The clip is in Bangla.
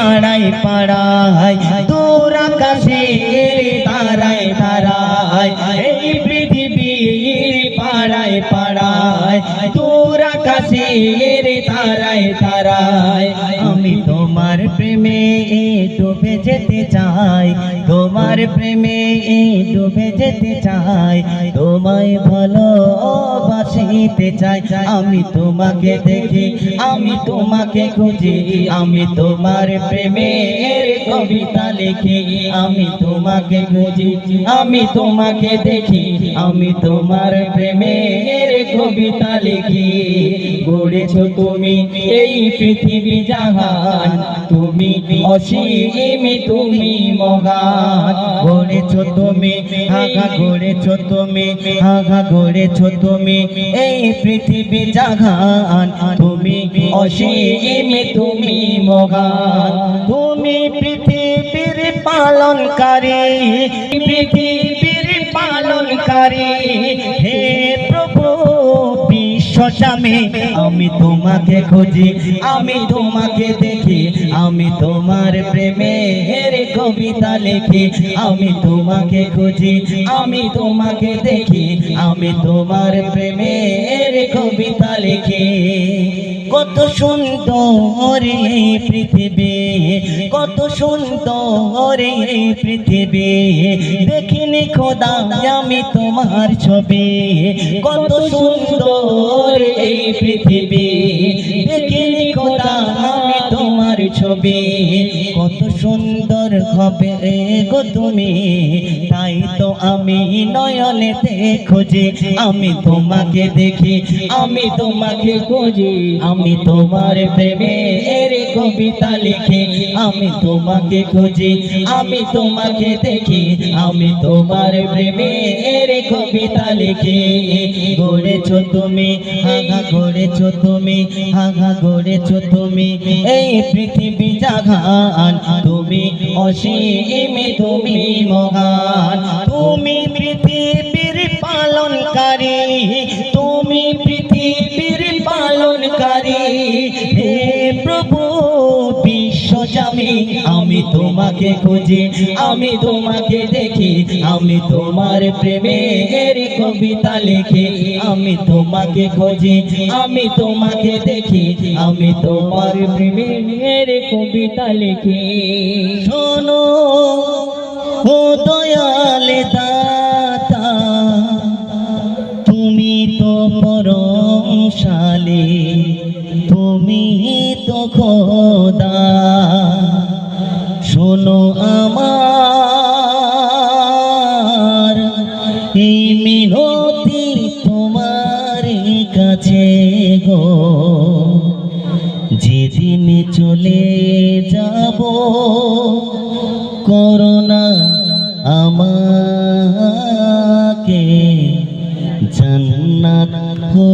পাড়ায় পাড়ায়, দূর আকাশে তারাই তারায় এই পৃথিবীর পাড়ায় পাড়ায়, দূর আকাশে তারাই তারায়, আমি তোমার প্রেমে ডুবে যেতে চাই। তোমার প্রেমে ডুবে যেতে চাই। তোমায় ভালো বাসিতে চাই। আমি তোমাকে দেখি, আমি তোমাকে খুঁজি। আমি তোমার প্রেমে কবিতা লিখি। আমি তোমাকে খুঁজি, আমি তোমাকে দেখি। আমি তোমার প্রেমের কবিতা লিখি। গড়েছো তুমি এই পৃথিবী জাহান। তুমি অসীম তুমি মগান। গড়েছো তুমি, হাগা গড়েছো তুমি, হাগা গড়েছো তুমি, এই পৃথিবী জাহান তুমি অসীম তুমি মগান। তুমি পৃথিবীর পালনকারী পৃথিবীর পালনকারী। বিশ্বস্বামী আমি তোমাকে খুঁজি, আমি তোমাকে দেখি, আমি তোমার প্রেমের কবিতা লিখি, আমি তোমাকে খুঁজি, আমি তোমাকে দেখি, আমি তোমার প্রেমের কবিতা লিখি। কত সুন্দর পৃথিবী, কত সুন্দর পৃথিবী, দেখিনি খোদা আমি তোমার ছবি, কত সুন্দর পৃথিবী। আমি তোমার ছবি। কত সুন্দর হবে গো তুমি। তাই তো আমি নয়নেতে খুঁজি। আমি তোমাকে দেখি, আমি তোমাকে খুঁজি। আমি তোমার প্রেমের কবিতা লিখি। আমি তোমাকে খুঁজি, আমি তোমাকে দেখি। আমি তোমার প্রেমের কবিতা লিখে, গড়েছ তুমি হাঁগা গড়েছ তুমি হাঁগা গড়েছ তুমি। এই পৃথিবী জাগান, তুমি অসীম, তুমি মগান তোমাকে খুঁজি, আমি তোমাকে দেখি। আমি তোমার প্রেমের কবিতা লিখি। আমি তোমাকে খুঁজি, আমি তোমাকে দেখি। আমি তোমার প্রেমের কবিতা লিখি। শোনো, ও দয়াল দাতা, তুমি তো পরমশালী, তুমি তো খোদা। শোনো আমার এই মিনতি তোমার কাছে গো। যেদিন চলে যাব করোনা আমাকে জান্নাত হো